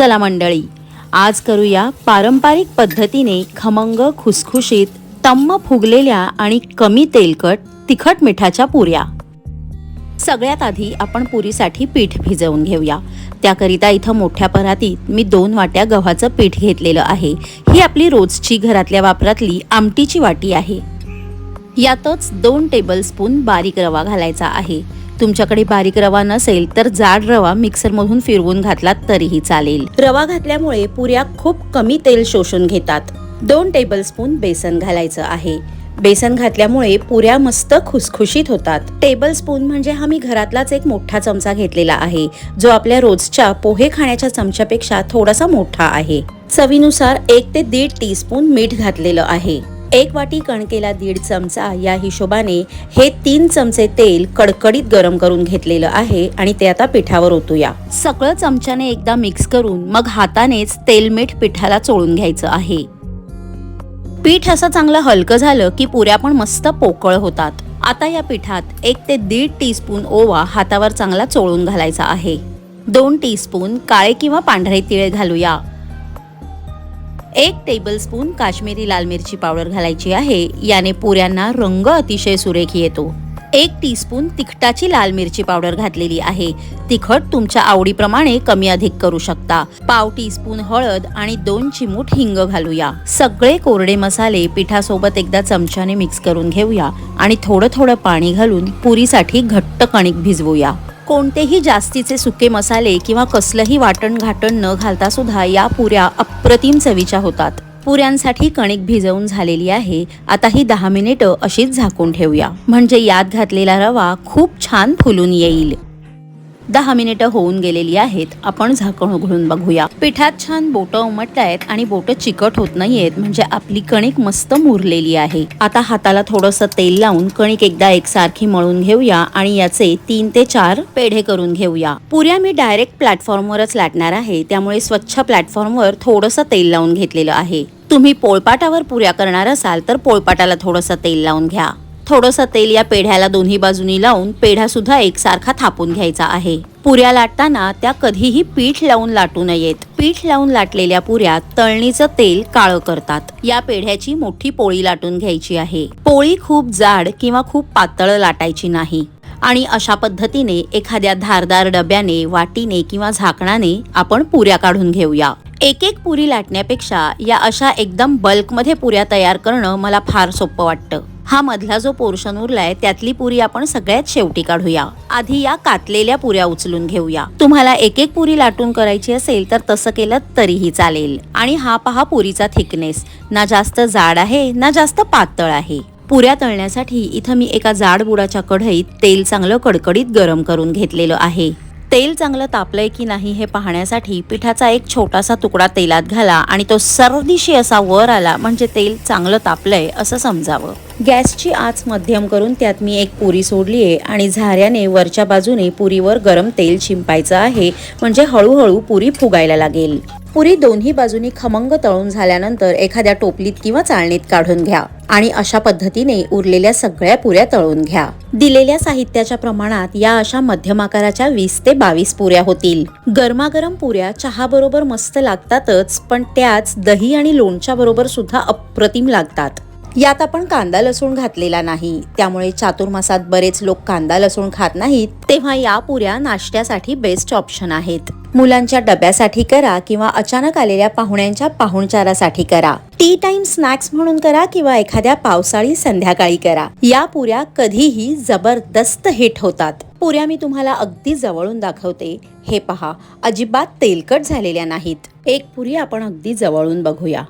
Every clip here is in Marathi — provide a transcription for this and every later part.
चला मंडळी आज करूया पारंपरिक पद्धतीने खमंग खुसखुशीत तम्म फुगलेल्या आणि कमी तेलकट तिखट मिठाच्या पुऱ्या. सगळ्यात आधी आपण पुरीसाठी पीठ भिजवून घेऊया. त्याकरिता इथं मोठ्या परातीत मी दोन वाट्या गव्हाचं पीठ घेतलेलं आहे. ही आपली रोजची घरातल्या वापरातली आमटीची वाटी आहे. यातच दोन टेबलस्पून बारीक रवा घालायचा आहे. तुमच्याकडे बारीक रवा नसेल तर जाड रवा मिक्सरमधून फिरवून घातला तरीही चालेल. रवा घातल्यामुळे पुऱ्या खूप कमी तेल शोषून घेतात. दोन टेबलस्पून बेसन घालायचं आहे. बेसन घातल्यामुळे पुऱ्या मस्त खुसखुशीत होतात. टेबल स्पून म्हणजे हा मी घरातलाच एक मोठा चमचा घेतलेला आहे जो आपल्या रोजच्या पोहे खाण्याच्या चमच्यापेक्षा थोडासा मोठा आहे. चवीनुसार एक ते दीड टी स्पून मीठ घातलेलं आहे. एक वाटी कणकेला दीड चमचा या हिशोबाने हे तीन चमचे तेल कडकडीत गरम करून घेतलेलं आहे आणि ते आता पिठावर ओतूया. सगळं चमच्याने एकदा मिक्स करून मग हातानेच तेलमीठ पिठाला चोळून घ्यायचं आहे. पीठ असं चांगलं हलकं झालं की पुऱ्या पण मस्त पोकळ होतात. आता या पिठात एक ते दीड टीस्पून ओवा हातावर चांगला चोळून घालायचा आहे. दोन टीस्पून काळे किंवा पांढरे तिळे घालूया. एक टेबलस्पून काश्मीरी लाल मिरची पावडर घालायची आहे. याने पुऱ्यांना रंग अतिशय सुरेख येतो. एक टीस्पून तिखटाची लाल मिरची पावडर घातलेली आहे. तिखट तुमच्या आवडीप्रमाणे कमी अधिक करू शकता. पाव टीस्पून हळद आणि दोन चिमूट हिंग घालूया. सगळे कोरडे मसाले पिठासोबत एकदा चमच्याने मिक्स करून घेऊया आणि थोडं थोडं पाणी घालून पुरीसाठी घट्ट कणिक भिजवूया. कोणतेही जास्तीचे सुके मसाले किंवा कसलंही वाटण घाटण न घालता सुद्धा या पुऱ्या अप्रतिम चवीच्या होतात. पुऱ्यांसाठी कणिक भिजवून झालेली आहे. आता ही दहा मिनिटं अशीच झाकून ठेवूया. म्हणजे यात घातलेला रवा खूप छान फुलून येईल. दहा मिनिटं होऊन गेलेली आहेत. आपण झाकण उघडून बघूया. पिठात छान बोटं उमटतायत आणि बोटं चिकट होत नाहीयेत म्हणजे आपली कणिक मस्त मुरलेली आहे. आता हाताला थोडंसं तेल लावून कणिक एकदा एकसारखी मळून घेऊया आणि याचे तीन ते चार पेढे करून घेऊया. पुऱ्या मी डायरेक्ट प्लॅटफॉर्मवरच लाटणार आहे त्यामुळे स्वच्छ प्लॅटफॉर्मवर थोडंसं तेल लावून घेतलेलं आहे. तुम्ही पोळपाटावर पुऱ्या करणार असाल तर पोळपाटाला थोडंसं तेल लावून घ्या. थोडंसं तेल या पेढ्याला दोन्ही बाजूनी लावून पेढा सुद्धा एकसारखा थापून घ्यायचा आहे. पुऱ्या लाटताना त्या कधीही पीठ लावून लाटू नयेत. पीठ लावून लाटलेल्या पुऱ्या तळणीचं तेल काळं करतात. या पेढ्याची मोठी पोळी लाटून घ्यायची आहे. पोळी खूप जाड किंवा खूप पातळ लाटायची नाही. आणि अशा पद्धतीने एखाद्या धारदार डब्याने वाटीने किंवा झाकणाने आपण पुऱ्या काढून घेऊया. एक एक पुरी लाटण्यापेक्षा या अशा एकदम बल्कमध्ये पुऱ्या तयार करणं मला फार सोपं वाटतं. हा मधला जो पोर्शन उरलाय त्यातली पुरी आपण सगळ्यात शेवटी काढूया. आधी या कातलेल्या पुऱ्या उचलून घेऊया. तुम्हाला एक एक पुरी लाटून करायची असेल तर तसं केलं तरीही चालेल. आणि हा पहा पुरीचा थिकनेस ना जास्त जाड आहे ना जास्त पातळ आहे. पुऱ्या तळण्यासाठी इथं मी एका जाड बुडाच्या कढईत तेल चांगलं कडकडीत गरम करून घेतलेलं आहे. तेल चांगलं तापलंय की नाही हे पाहण्यासाठी पिठाचा एक छोटासा तुकडा तेलात घाला आणि तो सरदिशी असा वर आला म्हणजे तेल चांगलं तापलंय असं समजावं. गॅसची आच मध्यम करून त्यात मी एक पुरी सोडली आहे आणि झाऱ्याने वरच्या बाजूने पुरीवर गरम तेल शिंपायचं आहे. म्हणजे हळूहळू पुरी फुगायला लागेल. पुरी दोन्ही बाजूनी खमंग तळून झाल्यानंतर एखाद्या टोपलीत किंवा चाळणीत काढून घ्या आणि अशा पद्धतीने उरलेल्या सगळ्या पुऱ्या तळून घ्या. दिलेल्या साहित्याच्या प्रमाणात या अशा मध्यम आकाराच्या वीस ते बावीस पुऱ्या होतील. गरमागरम पुऱ्या चहा बरोबर मस्त लागतातच पण त्याच दही आणि लोणच्या बरोबर सुद्धा अप्रतिम लागतात. यात आपण कांदा लसूण घातलेला नाही. त्यामुळे चातुर्मासात बरेच लोक कांदा लसूण खात नाहीत तेव्हा या पुऱ्या नाश्त्यासाठी बेस्ट ऑप्शन आहेत. मुलांच्या डब्यासाठी करा किंवा अचानक आलेल्या पाहुण्यांच्या पाहुणचारासाठी करा. टी टाइम स्नॅक्स म्हणून करा किंवा एखाद्या पावसाळी संध्याकाळी करा. या पुऱ्या कधीही जबरदस्त हिट होतात. पुऱ्या मी तुम्हाला अगदी जवळून दाखवते. हे पहा अजिबात तेलकट झालेल्या नाहीत. एक पुरी आपण अगदी जवळून बघूया.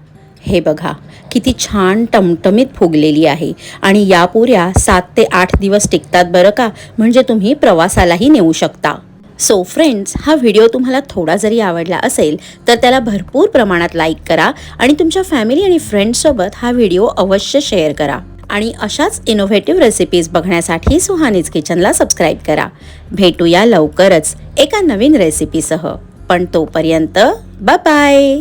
हे बघा किती छान टमटमीत फुगलेली आहे. आणि या पुऱ्या सात ते आठ दिवस टिकतात बरं का? म्हणजे तुम्ही प्रवासालाही नेऊ शकता. सो फ्रेंड्स हा व्हिडिओ तुम्हाला थोडा जरी आवडला असेल तर त्याला भरपूर प्रमाणात लाईक करा आणि तुमच्या फॅमिली आणि फ्रेंड्ससोबत हा व्हिडिओ अवश्य शेअर करा. आणि अशाच इनोव्हेटिव्ह रेसिपीज बघण्यासाठी सुहानीज किचनला सबस्क्राईब करा. भेटूया लवकरच एका नवीन रेसिपीसह पण तोपर्यंत बाय